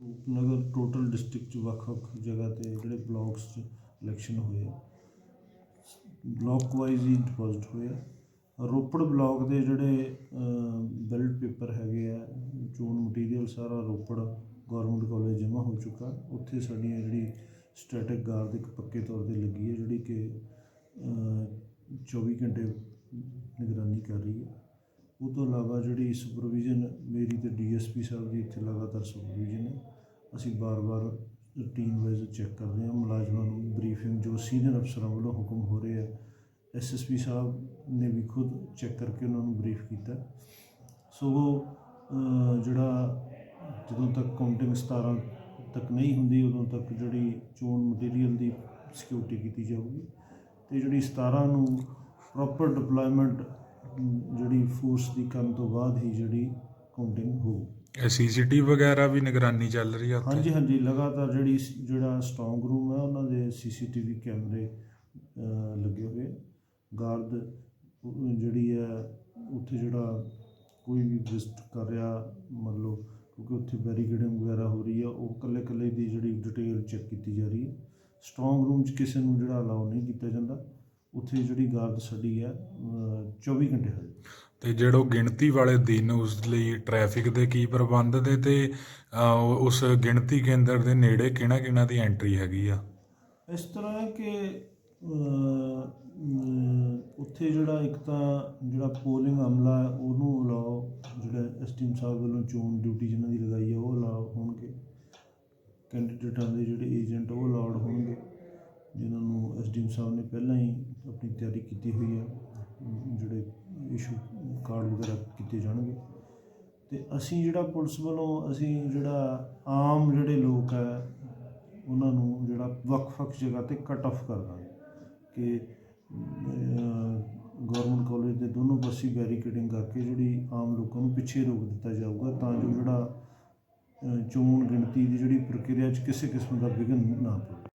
Rupnagar total district ਚ ਵੱਖ-ਵੱਖ ਜਗ੍ਹਾ ਤੇ ਜਿਹੜੇ ਬਲਾਕਸ ਚ ਇਲੈਕਸ਼ਨ ਹੋਏ ਆ। ਬਲਾਕ ਵਾਈਜ਼ ਹੀ ਡਿਪੋਜ਼ਿਟ ਹੋਏ ਆ। ਰੋਪੜ ਬਲਾਕ ਦੇ ਜਿਹੜੇ ਬੈਲਟ ਪੇਪਰ ਹੈਗੇ ਆ ਚੋਣ ਮਟੀਰੀਅਲ ਸਾਰਾ ਰੋਪੜ ਗੌਰਮੈਂਟ ਕਾਲਜ ਜਮ੍ਹਾਂ ਹੋ ਚੁੱਕਾ। ਉੱਥੇ ਸਾਡੀਆਂ ਜਿਹੜੀ ਸਟੈਟਿਕ ਗਾਰਡ ਇੱਕ ਪੱਕੇ ਤੌਰ ਤੇ ਲੱਗੀ ਹੈ ਜਿਹੜੀ ਕਿ ਅਹ, 24 ਘੰਟੇ ਨਿਗਰਾਨੀ ਕਰ ਰਹੀ ਹੈ ਉਹ ਤੋਂ ਇਲਾਵਾ ਜਿਹੜੀ ਸੁਪਰਵਿਜ਼ਨ ਮੇਰੀ ਤੇ ਡੀਐਸਪੀ ਸਾਹਿਬ ਦੀ ਇੱਥੇ ਲਗਾਤਾਰ ਸੁਪਰਵਿਜ਼ਨ ਹੈ, ਅਸੀਂ ਬਾਰ-ਬਾਰ ਰੂਟੀਨ ਵਾਈਜ਼ ਚੈੱਕ ਕਰਦੇ ਹਾਂ। ਮੁਲਾਜ਼ਮਾਂ ਨੂੰ ਬਰੀਫਿੰਗ ਜੋ ਸੀਨੀਅਰ ਅਫਸਰਾਂ ਵੱਲੋਂ ਹੁਕਮ ਹੋ ਰਹੇ ਆ ਐਸਐਸਪੀ ਸਾਹਿਬ ਨੇ ਵੀ ਖੁਦ ਚੈੱਕ ਕਰਕੇ ਉਹਨਾਂ ਨੂੰ ਬਰੀਫ ਕੀਤਾ। ਸੋ ਜਿਹੜਾ ਜਦੋਂ ਤੱਕ ਕਾਊਂਟਿੰਗ 17 ਤੱਕ ਨਹੀਂ ਹੁੰਦੀ, ਉਦੋਂ ਤੱਕ ਜਿਹੜੀ ਚੋਣ ਮਟੀਰੀਅਲ ਦੀ ਸਿਕਿਉਰਿਟੀ ਕੀਤੀ ਜਾਊਗੀ। ਤੇ ਜਿਹੜੀ 17 ਨੂੰ ਪ੍ਰੋਪਰ ਡਿਪਲੋਇਮੈਂਟ ਜਿਹੜੀ ਫੋਰਸ ਦੀ ਕਰਨ ਤੋਂ ਬਾਅਦ ਹੀ ਜਿਹੜੀ ਕਾਊਂਟਿੰਗ ਹੋਊ ਸੀਸੀਟੀਵੀ ਵਗੈਰਾ ਵੀ ਨਿਗਰਾਨੀ ਚੱਲ ਰਹੀ ਆ ਉੱਥੇ? ਹਾਂਜੀ ਹਾਂਜੀ ਲਗਾਤਾਰ ਜਿਹੜੀ ਜਿਹੜਾ ਸਟਰੋਂਗ ਰੂਮ ਹੈ ਉਹਨਾਂ ਦੇ ਸੀਸੀਟੀਵੀ ਕੈਮਰੇ ਲੱਗੇ ਹੋਏ ਗਾਰਡ ਜਿਹੜੀ ਹੈ ਉੱਥੇ ਜਿਹੜਾ ਕੋਈ ਵੀ ਵਿਜ਼ਿਟ ਕਰ ਰਿਹਾ ਮੰਨ ਲਓ ਕਿਉਂਕਿ ਉੱਥੇ ਬੈਰੀਕੇਡਿੰਗ ਵਗੈਰਾ ਹੋ ਰਹੀ ਹੈ ਉਹ ਕੱਲੇ ਕੱਲੇ ਦੀ ਜਿਹੜੀ ਡਿਟੇਲ ਚੈੱਕ ਕੀਤੀ ਜਾ ਰਹੀ ਹੈ ਸਟਰੋਂਗ ਰੂਮ 'ਚ ਕਿਸੇ ਨੂੰ ਜਿਹੜਾ ਅਲਾਉ ਨਹੀਂ ਕੀਤਾ ਜਾਂਦਾ। ਉੱਥੇ ਜਿਹੜੀ ਗਾਰਡ ਸਾਡੀ ਹੈ ਅਹ, 24 ਘੰਟੇ ਹਾਜ਼ਰ ਤੇ ਜਿਹੜੋ ਗਿਣਤੀ ਵਾਲੇ ਦਿਨ ਉਸ ਲਈ ਟ੍ਰੈਫਿਕ ਦੇ ਕੀ ਪ੍ਰਬੰਧ ਦੇ ਤੇ ਉਸ ਗਿਣਤੀ ਕੇਂਦਰ ਦੇ ਨੇੜੇ ਕਿਹੜਾ ਕਿਹੜਾ ਦੀ ਐਂਟਰੀ ਹੈਗੀ ਆ? ਇਸ ਤਰ੍ਹਾਂ ਹੈ ਕਿ ਉੱਥੇ ਜਿਹੜਾ ਇੱਕ ਤਾਂ ਜਿਹੜਾ ਪੋਲਿੰਗ ਅਮਲਾ ਹੈ ਉਹਨੂੰ ਅਲਾਓ ਜਿਹੜਾ ਐਸਟੀਮ ਸਾਹਿਬ ਵੱਲੋਂ ਚੋਣ ਡਿਊਟੀ ਜਿਨ੍ਹਾਂ ਦੀ ਲਗਾਈ ਹੈ ਉਹ ਅਲਾਓ ਹੋਣਗੇ। ਕੈਂਡੀਡੇਟਾਂ ਦੇ ਜਿਹੜੇ ਏਜੰਟ ਉਹ ਅਲਾਉਡ ਨੂੰ ਸਾਹਿਬ ਨੇ ਪਹਿਲਾਂ ਹੀ ਆਪਣੀ ਤਿਆਰੀ ਕੀਤੀ ਹੋਈ ਹੈ ਜਿਹੜੇ ਇਸ਼ੂ ਕਾਰਡ ਵਗੈਰਾ ਕੀਤੇ ਜਾਣਗੇ। ਤੇ ਅਸੀਂ ਜਿਹੜਾ ਪੁਲਿਸ ਵੱਲੋਂ ਅਸੀਂ ਜਿਹੜਾ ਆਮ ਜਿਹੜੇ ਲੋਕ ਹੈ, ਉਹਨਾਂ ਨੂੰ ਜਿਹੜਾ ਵੱਖ-ਵੱਖ ਜਗ੍ਹਾ ਤੇ ਕੱਟ ਆਫ ਕਰ ਦਾਂਗੇ ਕਿ ਗਵਰਨਮੈਂਟ ਕਾਲਜ ਦੇ ਦੋਨੋਂ ਪਾਸੇ ਬੈਰੀਕੇਡਿੰਗ ਕਰਕੇ ਜਿਹੜੀ ਆਮ ਲੋਕਾਂ ਨੂੰ ਪਿੱਛੇ ਰੋਕ ਦਿੱਤਾ ਜਾਊਗਾ ਤਾਂ ਜੋ ਜਿਹੜਾ ਚੋਣ ਗਿਣਤੀ ਦੀ ਜਿਹੜੀ ਪ੍ਰਕਿਰਿਆ 'ਚ ਕਿਸੇ ਕਿਸਮ ਦਾ ਵਿਘਨ ਨਾ ਪਵੇ।